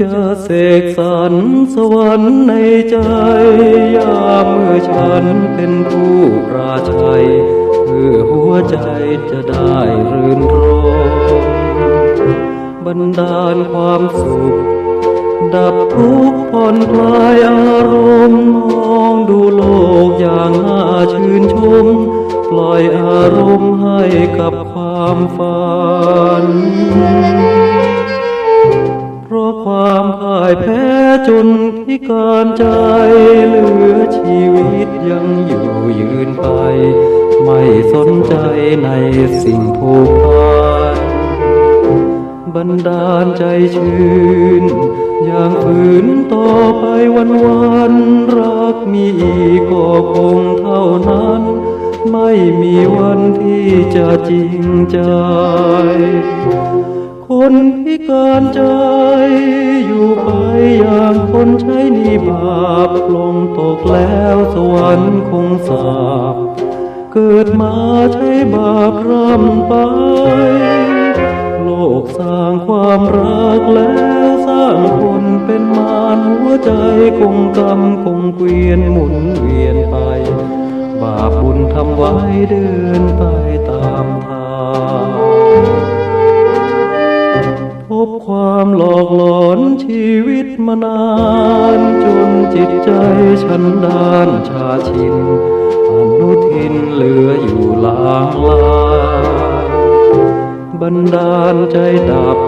จะเสกสรรสวรรค์ในใจยามเมื่อฉันเป็นผู้ปราชัยเพื่อหัวใจจะได้รื่นรมบันดาลความสุข ดับทุกข์ผ่อนคลายอารมณ์มองดูโลกอย่างน่าชื่นชม ปล่อยอารมณ์ให้กับความฝัน จนพิการใจเหลือชีวิตยังอยู่ยืนไป ไม่สนใจในสิ่งผูกพันบันดาลใจชื่น อย่างฝืนต่อไปวันวันรักมีอีกก็คงเท่านั้น ไม่มีวันที่จะจริงใจ คนพิการใจ ใช้หนีบาปลงตกแล้วสวรรค์คงสาบ เกิดมาใช้บาปร่ำไป โลกสร้างความรักแล้วสร้างคนเป็นมารหัวใจคงกำคงเกวียนหมุนเวียนไป บาปบุญทำไว้เดินไปตามทาง ความหลอกหลอนชีวิตมานาน จนจิตใจฉันด้านชาชินอนุทินเหลืออยู่ลางลางบันดาลใจดับ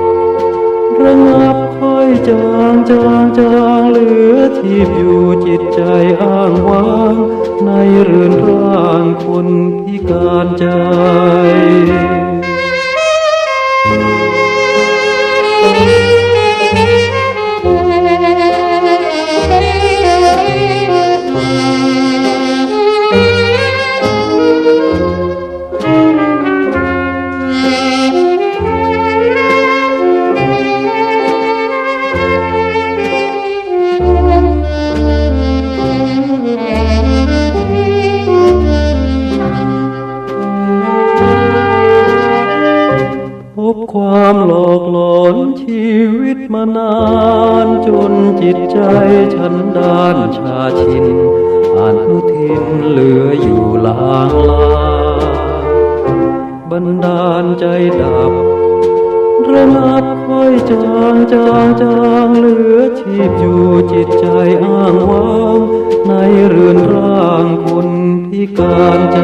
ระงับค่อยจางจางจางเหลือทีบอยู่จิตใจอ้างว้าง ในเรือนร่างคนพิการใจ พ ชีวิตมานานจนจิตใจฉันด้านชาชินอานุทินเหลืออยู่ลางลางบันดาลใจดับระงับค่อยจางจางจางเหลือชีพอยู่จิตใจอ้างว้างในเรือนร่างคนพิการใจ